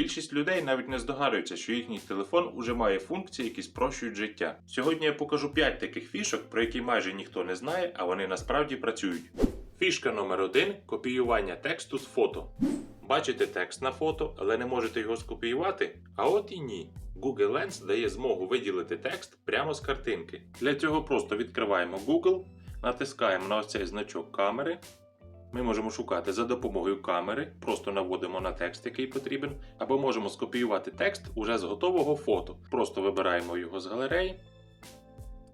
Більшість людей навіть не здогадуються, що їхній телефон уже має функції, які спрощують життя. Сьогодні я покажу 5 таких фішок, про які майже ніхто не знає, а вони насправді працюють. Фішка номер 1 копіювання тексту з фото. Бачите текст на фото, але не можете його скопіювати? А от і ні. Google Lens дає змогу виділити текст прямо з картинки. Для цього просто відкриваємо Google, натискаємо на ось цей значок камери. Ми можемо шукати за допомогою камери, просто наводимо на текст, який потрібен, або можемо скопіювати текст уже з готового фото. Просто вибираємо його з галереї.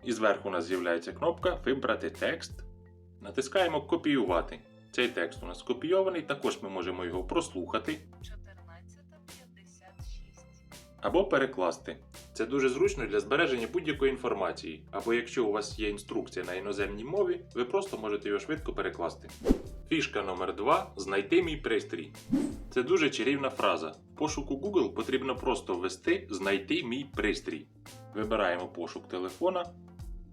І зверху у нас з'являється кнопка Вибрати текст. Натискаємо Копіювати. Цей текст у нас скопійований, також ми можемо його прослухати 14.56. або перекласти. Це дуже зручно для збереження будь-якої інформації, або якщо у вас є інструкція на іноземній мові, ви просто можете його швидко перекласти. Фішка номер 2 Знайти мій пристрій. Це дуже чарівна фраза. В пошуку Google потрібно просто ввести Знайти мій пристрій. Вибираємо пошук телефона,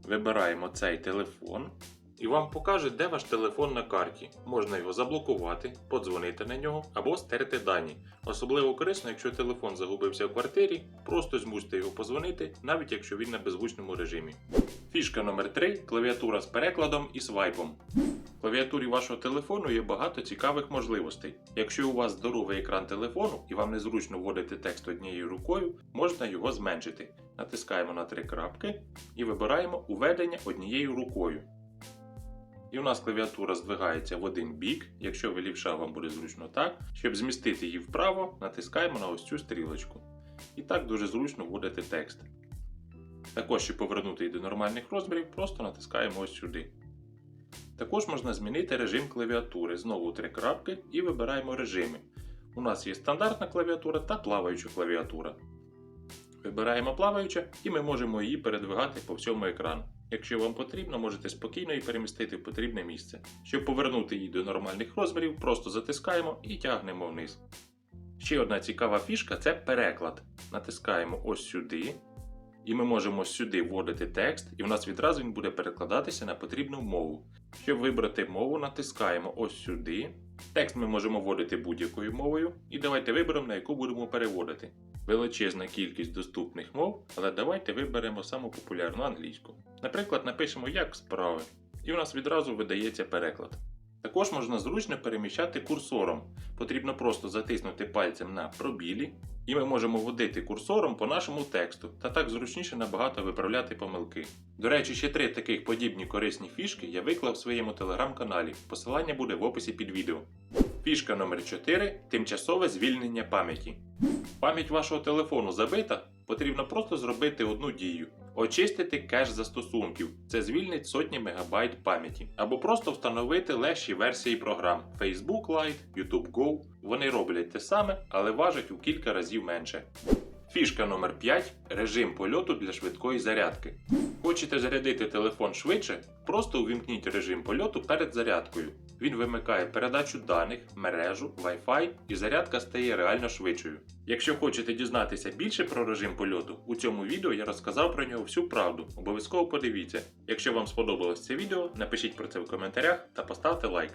вибираємо цей телефон. І вам покаже, де ваш телефон на карті. Можна його заблокувати, подзвонити на нього або стерти дані. Особливо корисно, якщо телефон загубився в квартирі, просто змусьте його позвонити, навіть якщо він на беззвучному режимі. Фішка номер 3 клавіатура з перекладом і свайпом. Клавіатурі вашого телефону є багато цікавих можливостей. Якщо у вас здоровий екран телефону і вам незручно вводити текст однією рукою, можна його зменшити. Натискаємо на три крапки і вибираємо Уведення однією рукою. І у нас клавіатура здвигається в один бік, якщо ви лівша, вам буде зручно так. Щоб змістити її вправо, натискаємо на ось цю стрілочку. І так дуже зручно вводити текст. Також, щоб повернути її до нормальних розмірів, просто натискаємо ось сюди. Також можна змінити режим клавіатури. Знову три крапки і вибираємо режими. У нас є стандартна клавіатура та плаваюча клавіатура. Вибираємо плаваюча і ми можемо її передвигати по всьому екрану. Якщо вам потрібно, можете спокійно її перемістити в потрібне місце. Щоб повернути її до нормальних розмірів, просто затискаємо і тягнемо вниз. Ще одна цікава фішка це переклад. Натискаємо ось сюди. І ми можемо сюди вводити текст, і в нас відразу він буде перекладатися на потрібну мову. Щоб вибрати мову, натискаємо ось сюди. Текст ми можемо вводити будь-якою мовою, і давайте виберемо, на яку будемо переводити. Величезна кількість доступних мов, але давайте виберемо саму популярну англійську. Наприклад, напишемо як справи, і у нас відразу видається переклад. Також можна зручно переміщати курсором. Потрібно просто затиснути пальцем на пробілі, і ми можемо водити курсором по нашому тексту, та так зручніше набагато виправляти помилки. До речі, ще три таких подібні корисні фішки я виклав в своєму телеграм-каналі. Посилання буде в описі під відео. Фішка номер 4 тимчасове звільнення пам'яті. Пам'ять вашого телефону забита, потрібно просто зробити одну дію. Очистити кеш застосунків. Це звільнить сотні мегабайт пам'яті. Або просто встановити легші версії програм Facebook Lite, YouTube Go. Вони роблять те саме, але важать у кілька разів менше. Фішка номер 5 режим польоту для швидкої зарядки. Хочете зарядити телефон швидше? Просто увімкніть режим польоту перед зарядкою. Він вимикає передачу даних, мережу, Wi-Fi і зарядка стає реально швидшою. Якщо хочете дізнатися більше про режим польоту, у цьому відео я розказав про нього всю правду. Обов'язково подивіться. Якщо вам сподобалось це відео, напишіть про це в коментарях та поставте лайк.